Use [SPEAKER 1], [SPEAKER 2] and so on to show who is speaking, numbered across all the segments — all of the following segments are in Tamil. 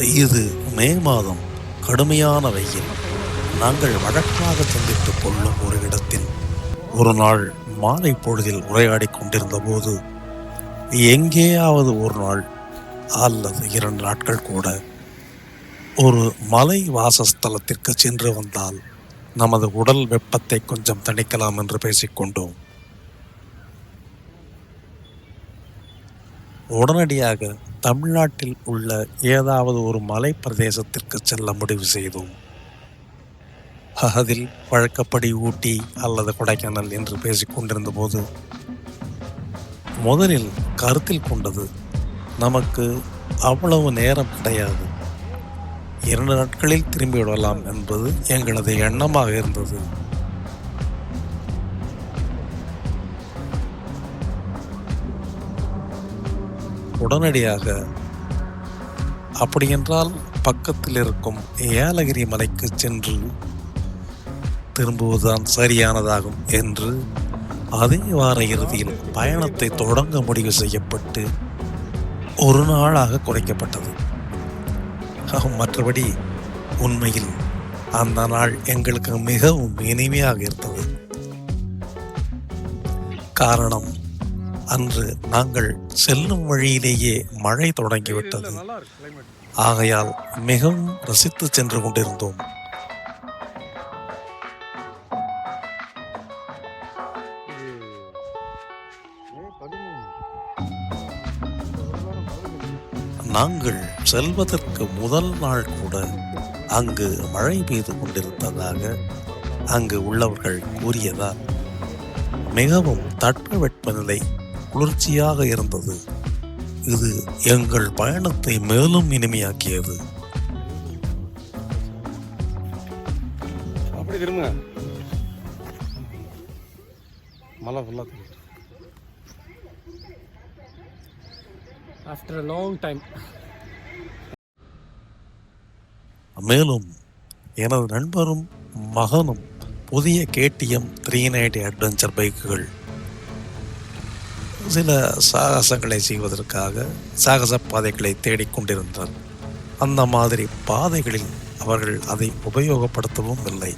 [SPEAKER 1] இது மே மாதம் கடுமையான வெயில் நாங்கள் வழக்கமாக சந்தித்துக் கொள்ளும் ஒரு இடத்தில். ஒரு நாள் மாலை பொழுதில் உரையாடிக் கொண்டிருந்த போது எங்கேயாவது ஒரு நாள் அல்லது இரண்டு நாட்கள் கூட ஒரு மலை வாசஸ்தலத்திற்கு சென்று வந்தால் நமது உடல் வெப்பத்தை கொஞ்சம் தணிக்கலாம் என்று பேசிக்கொண்டோம் உடனடியாக தமிழ்நாட்டில் உள்ள ஏதாவது ஒரு மலை பிரதேசத்திற்கு செல்ல முடிவு செய்தோம். அதில் வழக்கப்படி ஊட்டி அல்லது கொடைக்கானல் என்று பேசிக்கொண்டிருந்த போது முதலில் கருத்தில் கொண்டது நமக்கு அவ்வளவு நேரம் கிடையாது. இரண்டு நாட்களில் திரும்பி விடலாம் என்பது எங்களது எண்ணமாக இருந்தது. உடனடியாக அப்படியென்றால் பக்கத்தில் இருக்கும் ஏலகிரி மலைக்கு சென்று திரும்புவதுதான் சரியானதாகும் என்று அதே வார இறுதியில் பயணத்தை தொடங்க முடிவு செய்யப்பட்டு ஒரு நாளாக குறைக்கப்பட்டது. மற்றபடி உண்மையில் அந்த நாள் எங்களுக்கு மிகவும் இனிமையாக இருந்தது. காரணம் அன்று நாங்கள் செல்லும் வழியிலேயே மழை தொடங்கிவிட்டது. ஆகையால் மிகவும் ரசித்து சென்று கொண்டிருந்தோம். நாங்கள் செல்வதற்கு முதல் நாள் கூட அங்கு மழை பெய்து கொண்டிருந்ததாக அங்கு உள்ளவர்கள் கூறியதால் மிகவும் தட்பவெப்பநிலை குளிர்ச்சியாக இருந்தது. இது எங்கள் பயணத்தை மேலும் இனிமையாக்கியது.
[SPEAKER 2] அப்படி மழை ஃபுல்லாக
[SPEAKER 3] after a long time.
[SPEAKER 1] மேலும் எனது நண்பரும் மகனும் புதிய கேடிஎம் த்ரீ நைன்டி அட்வென்ச்சர் பைக்குகள் சில சாகசங்களை செய்வதற்காக சாகச பாதைகளை தேடிக்கொண்டிருந்தார் அந்த மாதிரி பாதைகளில் அவர்கள் அதை உபயோகப்படுத்தவும் இல்லை.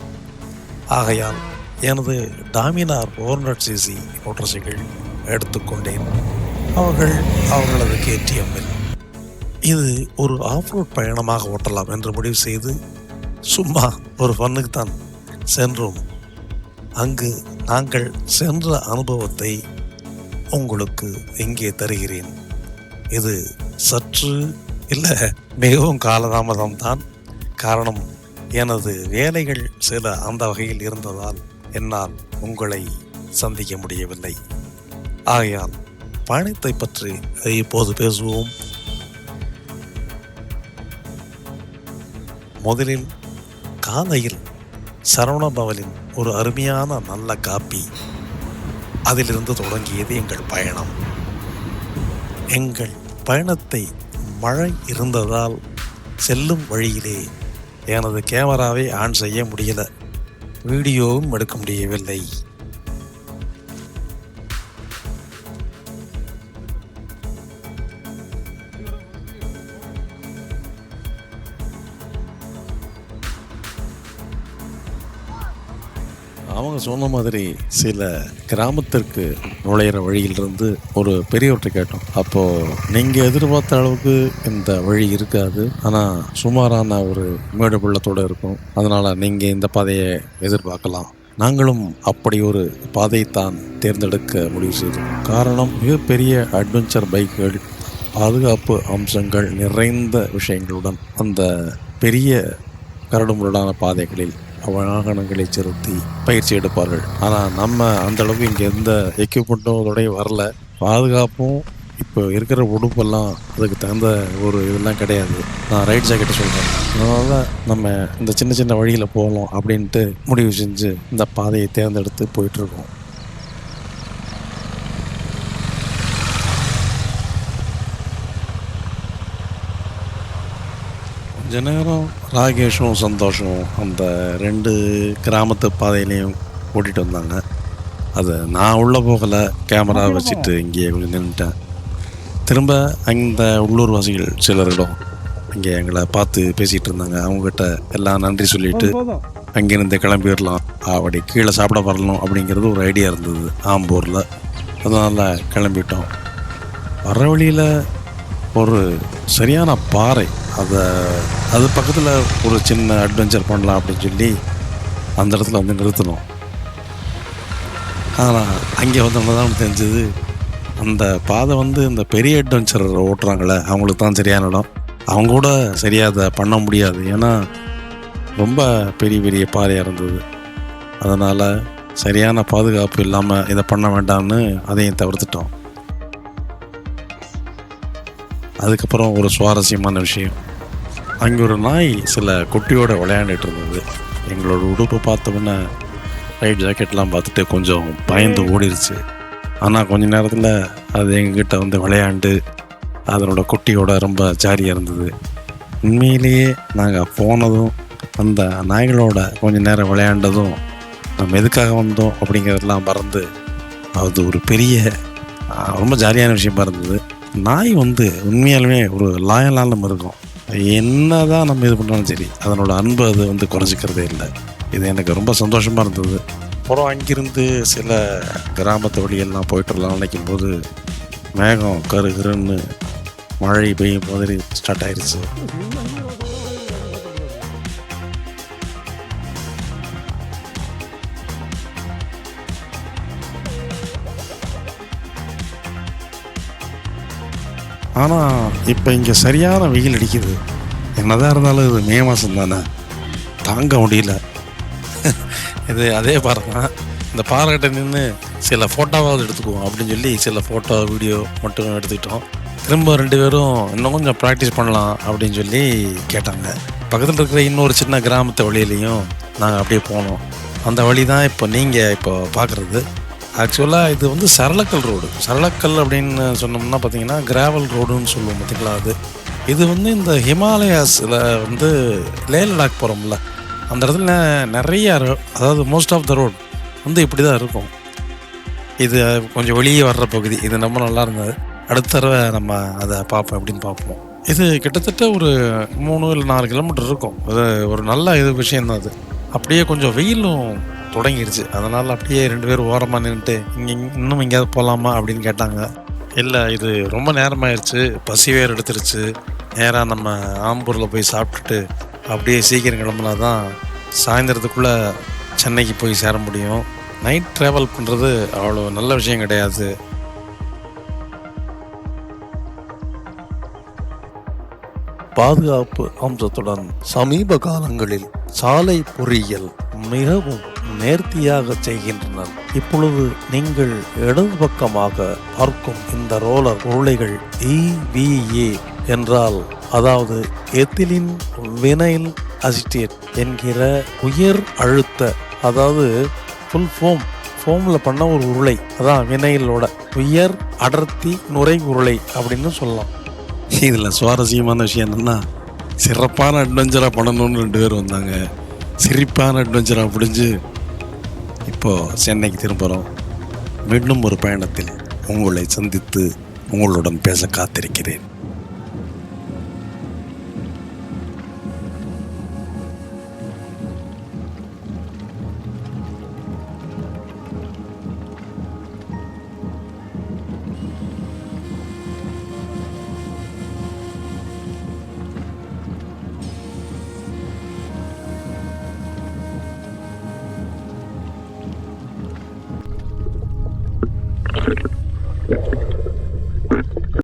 [SPEAKER 1] ஆகையால் எனது Dominar four hundred CC motorcycle எடுத்துக்கொண்டேன் அவர்கள் அவர்களது கேடிஎம்மில் இது ஒரு ஆஃப்ரோட் பயணமாக ஓட்டலாம் என்று முடிவு செய்து சும்மா ஒரு ஃபன்னுக்கு தான் சென்றோம். அங்கு நாங்கள் சென்ற அனுபவத்தை உங்களுக்கு இங்கே தருகிறேன்? இது சற்று இல்லை மிகவும் காலதாமதம் தான். காரணம் எனது வேலைகள் சில அந்த வகையில் இருந்ததால் என்னால் உங்களை சந்திக்க முடியவில்லை. ஆகையால் பயணத்தை பற்றி இப்போது பேசுவோம். முதலில் காலையில் சரவண பவனின் ஒரு அருமையான நல்ல காப்பி அதிலிருந்து தொடங்கியது எங்கள் பயணம். எங்கள் பயணத்தை மழை இருந்ததால் செல்லும் வழியிலே எனது கேமராவை ஆன் செய்ய முடியல. வீடியோவும் எடுக்க முடியவில்லை. அவங்க சொன்ன மாதிரி சில கிராமத்திற்கு நுழையிற வழியிலிருந்து ஒரு பெரியவற்றை கேட்டோம். அப்போது நீங்கள் எதிர்பார்த்த அளவுக்கு இந்த வழி இருக்காது. ஆனால் சுமாரான ஒரு மேடு பள்ளத்தோடு இருக்கும். அதனால் நீங்கள் இந்த பாதையை எதிர்பார்க்கலாம். நாங்களும் அப்படி ஒரு பாதையைத்தான் தேர்ந்தெடுக்க முடிவு செய்தோம். காரணம் மிகப்பெரிய அட்வென்ச்சர் பைக்குகள் பாதுகாப்பு அம்சங்கள் நிறைந்த விஷயங்களுடன் அந்த பெரிய கரடுமுரடான பாதைகளில் வாகனங்களை செலுத்தி பயிற்சி எடுப்பார்கள். ஆனால் நம்ம அந்த அளவுக்கு இங்கே எந்த எக்யூப்மெண்ட்டும் அதோடய வரல. பாதுகாப்பும் இப்போ இருக்கிற உடுப்பெல்லாம் அதுக்கு தகுந்த ஒரு இதெல்லாம் கிடையாது. நான் ரைட் ஜாக்கெட்டை சொல்கிறேன் அதனால் நம்ம இந்த சின்ன சின்ன வழியில் போகலாம் அப்படின்ட்டு முடிவு செஞ்சு இந்த பாதையை தேர்ந்தெடுத்து போயிட்டுருக்கோம் கொஞ்ச நேரம் ராகேஷும் சந்தோஷம் அந்த ரெண்டு கிராமத்து பாதையிலையும் ஓட்டிகிட்டு வந்தாங்க அது நான் உள்ளே போகலை கேமரா வச்சுட்டு இங்கேயே கொஞ்சம் நின்றுட்டேன் திரும்ப அந்த உள்ளூர்வாசிகள் சிலரிடம் இங்கே எங்களை பார்த்து பேசிகிட்டு இருந்தாங்க அவங்ககிட்ட எல்லாம் நன்றி சொல்லிட்டு அங்கேருந்து கிளம்பிடலாம் அப்படி கீழே சாப்பிட வரணும் அப்படிங்கிறது ஒரு ஐடியா இருந்தது ஆம்பூரில் அதனால் கிளம்பிட்டோம் வர வழியில் ஒரு சரியான பாறை அதை அது பக்கத்தில் ஒரு சின்ன அட்வென்ச்சர் பண்ணலாம் அப்படின்னு சொல்லி அந்த இடத்துல வந்து நிறுத்தினோம் ஆனால் அங்கே வந்தவங்க தான் தெரிஞ்சது அந்த பாதை வந்து இந்த பெரிய அட்வென்ச்சர் ஓட்டுறாங்களே அவங்களுக்கு தான் சரியான இடம். அவங்க கூட சரியாக அதை பண்ண முடியாது. ஏன்னா ரொம்ப பெரிய பெரிய பாறையாக இருந்தது. அதனால் சரியான பாதுகாப்பு இல்லாமல் இதை பண்ண வேண்டாம்னு அதையும் தவிர்த்துட்டோம். அதுக்கப்புறம் ஒரு சுவாரஸ்யமான விஷயம். அங்கே ஒரு நாய் சில குட்டியோட விளையாண்டுட்டு இருந்தது. எங்களோட உடுப்பை பார்த்த உடனே ரைட் ஜாக்கெட்லாம் பார்த்துட்டு கொஞ்சம் பயந்து ஓடிருச்சு. ஆனால் கொஞ்ச நேரத்தில் அது எங்ககிட்ட வந்து விளையாண்டு அதனோட குட்டியோட ரொம்ப ஜாலியாக இருந்தது. உண்மையிலேயே நாங்கள் போனதும் அந்த நாய்களோட கொஞ்ச நேரம் விளையாண்டதும் நம்ம எதுக்காக வந்தோம் அப்படிங்கிறதெல்லாம் மறந்து அது ஒரு பெரிய ரொம்ப ஜாலியான விஷயமா இருந்தது. நாய் வந்து உண்மையாலுமே ஒரு லாயலான மிருகம் என்னதான் நம்ம இது பண்ணாலும் சரி அதனோட அன்பு அது வந்து குறைஞ்சிக்கிறதே இல்லை. இது எனக்கு ரொம்ப சந்தோஷமாக இருந்தது. அப்புறம் அங்கிருந்து சில கிராமத்து வழியெல்லாம் போயிட்டு வரலாம் நினைக்கும் போது மேகம் கரு கருன்னு மழை பெய்யும் மாதிரி ஸ்டார்ட் ஆயிடுச்சு ஆனால் இப்போ இங்கே சரியான வெயில் அடிக்குது. என்னதான் இருந்தாலும் இது மே மாதம் தானே. தாங்க முடியல. இது அதே பாறை தான் இந்த பாறைகிட்ட நின்று சில ஃபோட்டோவாவது எடுத்துக்குவோம் அப்படின்னு சொல்லி சில ஃபோட்டோ வீடியோ மட்டும் எடுத்துக்கிட்டோம். திரும்ப ரெண்டு பேரும் இன்னும் கொஞ்சம் ப்ராக்டிஸ் பண்ணலாம் அப்படின்னு சொல்லி கேட்டாங்க. பக்கத்தில் இருக்கிற இன்னொரு சின்ன கிராமத்து வழியிலையும் நாங்கள் அப்படியே போனோம். அந்த வழி தான் இப்போ நீங்கள் இப்போ பார்க்குறது ஆக்சுவலாக இது வந்து சரளக்கல் ரோடு. சரளக்கல் அப்படின்னு சொன்னோம்னா பார்த்தீங்கன்னா கிராவல் ரோடுன்னு சொல்லுவோம் பார்த்தீங்களா அது. இது வந்து இந்த ஹிமாலயாஸில் வந்து லே லடாக் போகிறோம்ல அந்த இடத்துல நிறைய அதாவது மோஸ்ட் ஆஃப் த ரோட் வந்து இப்படி தான் இருக்கும். இது கொஞ்சம் வெளியே வர்ற பகுதி. இது ரொம்ப நல்லா இருந்தது. அடுத்த தடவை நம்ம அதை பார்ப்போம் அப்படின்னு பார்ப்போம். இது கிட்டத்தட்ட ஒரு மூணு இல்லை நாலு கிலோமீட்டர் இருக்கும். அது ஒரு நல்ல இது விஷயம் தான் அது. அப்படியே கொஞ்சம் வெயிலும் தொடங்கிடுச்சு அதனால் அப்படியே ரெண்டு பேரும் ஓரமாக நின்றுட்டு இங்கே இன்னும் எங்கேயாவது போகலாமா அப்படின்னு கேட்டாங்க. இல்லை இது ரொம்ப நேரமாயிருச்சு. பசி வேறு எடுத்துருச்சு. நேராக நம்ம ஆம்பூரில் போய் சாப்பிட்டுட்டு அப்படியே சீக்கிரம் கிளம்புனா தான் சாயந்தரத்துக்குள்ளே சென்னைக்கு போய் சேர முடியும். நைட் ட்ராவல் பண்ணுறது அவ்வளோ நல்ல விஷயம் கிடையாது. பாதுகாப்பு அம்சத்துடன் சமீப காலங்களில் சாலை பொறியியல் மிகவும் நேர்த்தியாக செய்கின்றனர். இப்பொழுது நீங்கள் இடது பக்கமாக பார்க்கும் இந்த ரோலர் உருளைகள் இவிஏ என்றால் அதாவது எத்திலின் வினைல் அசிட்டேட் என்கிற உயர் அழுத்த அதாவது ஃபுல் ஃபோம் ஃபோமில் பண்ண ஒரு உருளை அதான் வினையிலோட உயர் அடர்த்தி நுரை உருளை அப்படின்னு சொல்லலாம். இதில் சுவாரஸ்யமான விஷயம் என்னென்னா சிறப்பான அட்வென்ச்சராக பண்ணணும்னு ரெண்டு பேர் வந்தாங்க. சிரிப்பான அட்வென்ச்சராக முடிஞ்சு இப்போது சென்னைக்கு திரும்புகிறோம் மீண்டும் ஒரு பயணத்தில் உங்களை சந்தித்து உங்களுடன் பேச காத்திருக்கிறேன்.